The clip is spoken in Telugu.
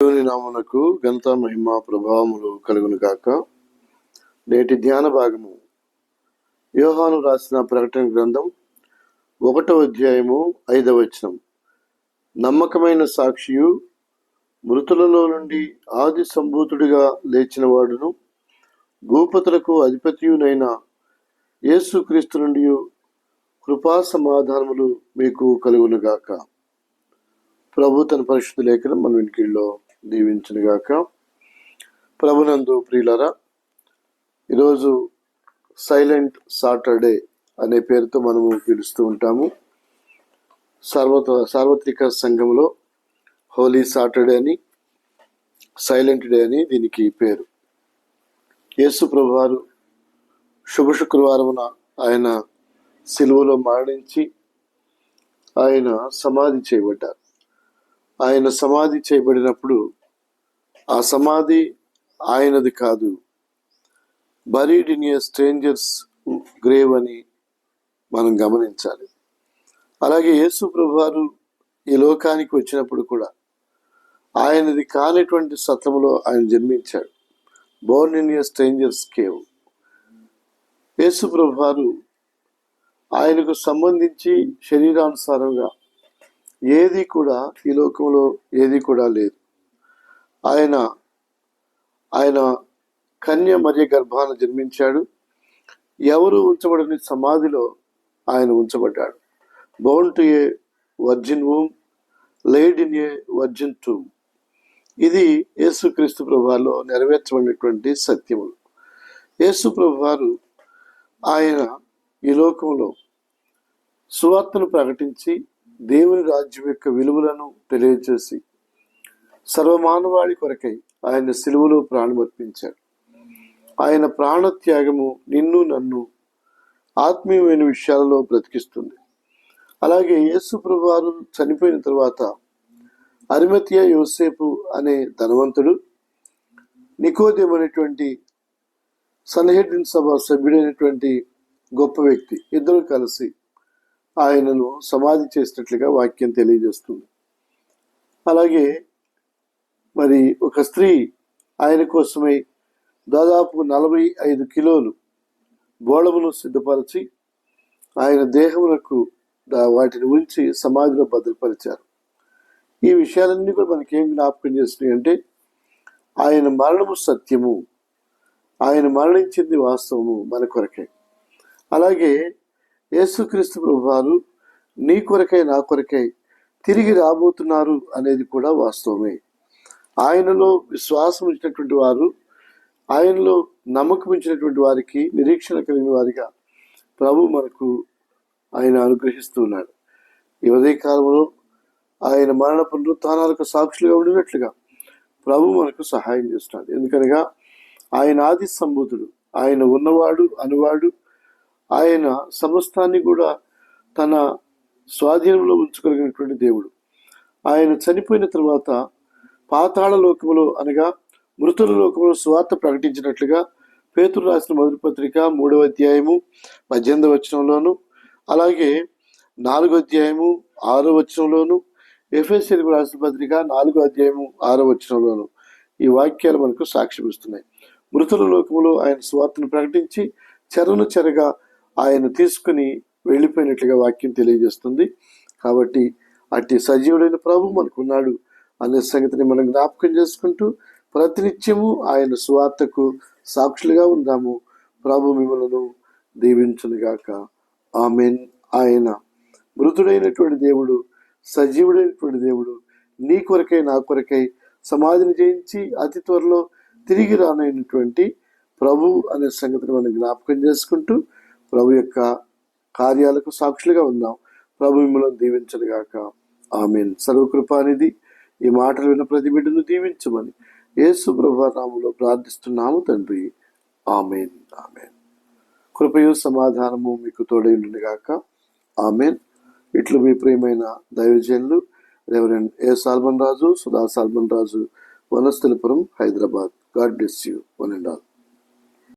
దేవుని నామునకు ఘనత మహిమ ప్రభావములు కలుగును కాక నేటి ధ్యాన భాగము. యోహాను రాసిన ప్రకటన గ్రంథం ఒకటో అధ్యాయము ఐదవ వచనం. నమ్మకమైన సాక్షియు మృతులలో నుండి ఆది సంభూతుడిగా లేచిన వాడును భూపతులకు అధిపతియునైన యేసుక్రీస్తు నుండి కృపా సమాధానములు మీకు కలుగునుగాక ప్రభు తన పరిశుద్ధ లేఖనం మన వెనుకల్లో దీవించునుగాక. ప్రభునందు ప్రియులరా ఈరోజు సైలెంట్ సాటర్డే అనే పేరుతో మనము పిలుస్తూ ఉంటాము. సార్వత సార్వత్రిక సంఘంలో హోలీ సాటర్డే అని సైలెంట్ డే అని దీనికి పేరు. యేసు ప్రభువారు శుభ శుక్రవారమున ఆయన సిలువలో మరణించి ఆయన సమాధి చేయబడ్డారు. ఆయన సమాధి చేయబడినప్పుడు ఆ సమాధి ఆయనది కాదు. Buried in a stranger's grave అని మనం గమనించాలి. అలాగే యేసు ప్రభువారు ఈ లోకానికి వచ్చినప్పుడు కూడా ఆయనది కానిటువంటి సత్రములో ఆయన జన్మించాడు. Born in a stranger's cave. యేసు ప్రభువారు ఆయనకు సంబంధించి శరీరానుసారంగా ఏది కూడా ఈ లోకంలో ఏది కూడా లేదు. ఆయన ఆయన కన్య మరియ గర్భాన జన్మించాడు. ఎవరు ఉంచబడని సమాధిలో ఆయన ఉంచబడ్డాడు. Born to a virgin womb laid in a virgin tomb ఇది యేసుక్రీస్తు ప్రభాలో నెరవేర్చబడినటువంటి సత్యములు. యేసు ప్రభువారు ఆయన ఈ లోకంలో సువార్తను ప్రకటించి దేవుని రాజ్యం యొక్క విలువలను తెలియజేసి సర్వమానవాళి కొరకై ఆయన సిలువలో ప్రాణమర్పించాడు. ఆయన ప్రాణత్యాగము నిన్ను నన్ను ఆత్మీయమైన విషయాలలో బ్రతికిస్తుంది. అలాగే యేసు ప్రభువారు చనిపోయిన తర్వాత అరిమతియ యోసేపు అనే ధనవంతుడు నికోదేమ్ అనేటువంటి సన్హెడ్రిన్ సభ సభ్యుడైనటువంటి గొప్ప వ్యక్తి ఇద్దరు కలిసి ఆయనను సమాధి చేసినట్లుగా వాక్యం తెలియజేస్తుంది. అలాగే మరి ఒక స్త్రీ ఆయన కోసమై దాదాపు నలభై ఐదు కిలోలు బోళమును సిద్ధపరిచి ఆయన దేహమునకు వాటిని ఉంచి సమాధిలో భద్రపరిచారు. ఈ విషయాలన్నీ కూడా మనకి ఏం జ్ఞాపకం చేస్తున్నాయి అంటే ఆయన మరణము సత్యము. ఆయన మరణించింది వాస్తవము మన కొరకే. అలాగే యేసుక్రీస్తు ప్రభువారు నీ కొరకై నా కొరకై తిరిగి రాబోతున్నారు అనేది కూడా వాస్తవమే. ఆయనలో విశ్వాసం ఉంచినటువంటి వారు ఆయనలో నమ్మకం ఉంచినటువంటి వారికి నిరీక్షణ కలిగిన వారిగా ప్రభు మనకు ఆయన అనుగ్రహిస్తూ ఉన్నాడు. ఈ కాలంలో ఆయన మరణ పునరుత్నాలకు సాక్షులుగా ఉండినట్లుగా ప్రభు మనకు సహాయం చేస్తున్నాడు. ఎందుకనగా ఆయన ఆది సంబూతుడు ఆయన ఉన్నవాడు అనువాడు ఆయన సమస్తాన్ని కూడా తన స్వాధీనంలో ఉంచుకోగలిగినటువంటి దేవుడు. ఆయన చనిపోయిన తర్వాత పాతాళ లోకములో అనగా మృతుల లోకములు స్వార్థ ప్రకటించినట్లుగా పేతురు రాసిన మొదటి పత్రిక మూడవ అధ్యాయము పద్దెనిమిదవ వచనంలోను అలాగే నాలుగో అధ్యాయము ఆరో వచనంలోను ఎఫ్ఎస్ఎల్కు రాసిన పత్రిక నాలుగో అధ్యాయము ఆరో వచనంలోను ఈ వాక్యాలు మనకు సాక్ష్యమిస్తున్నాయి. మృతుల లోకములో ఆయన స్వార్థను ప్రకటించి చెరను చెరగా ఆయన తీసుకుని వెళ్ళిపోయినట్లుగా వాక్యం తెలియజేస్తుంది. కాబట్టి అట్టి సజీవుడైన ప్రభు మనకున్నాడు. అనే సంగతిని మనం జ్ఞాపకం చేసుకుంటూ ప్రతినిత్యము ఆయన సువార్తకు సాక్షులుగా ఉందాము. ప్రభు మిమ్మలను దీవించునుగాక. ఆమెన్. ఆయన మృతుడైనటువంటి దేవుడు సజీవుడైనటువంటి దేవుడు నీ కొరకై నా కొరకై సమాధిని జయించి అతి త్వరలో తిరిగి రానైనటువంటి ప్రభు అనే సంగతిని మనం జ్ఞాపకం చేసుకుంటూ ప్రభు యొక్క కార్యాలకు సాక్షులుగా ఉందాం. ప్రభు మిమ్మల్ని దీవించనుగాక. ఆమెన్. సర్వకృపానిధి. ఈ మాటలు విన్న ప్రతి బిడ్డను దీవించమని యేసు ప్రభు ప్రార్థిస్తున్నాము తండ్రి. ఆమెన్. ఆమెన్. కృపయు సమాధానము మీకు తోడైండుగాక ఆమెన్. ఇట్లు మీ ప్రియమైన దైవజనులు reverend A Solomon Raju Sudha Solomon Raju Vanasthalipuram Hyderabad. God bless you one and all.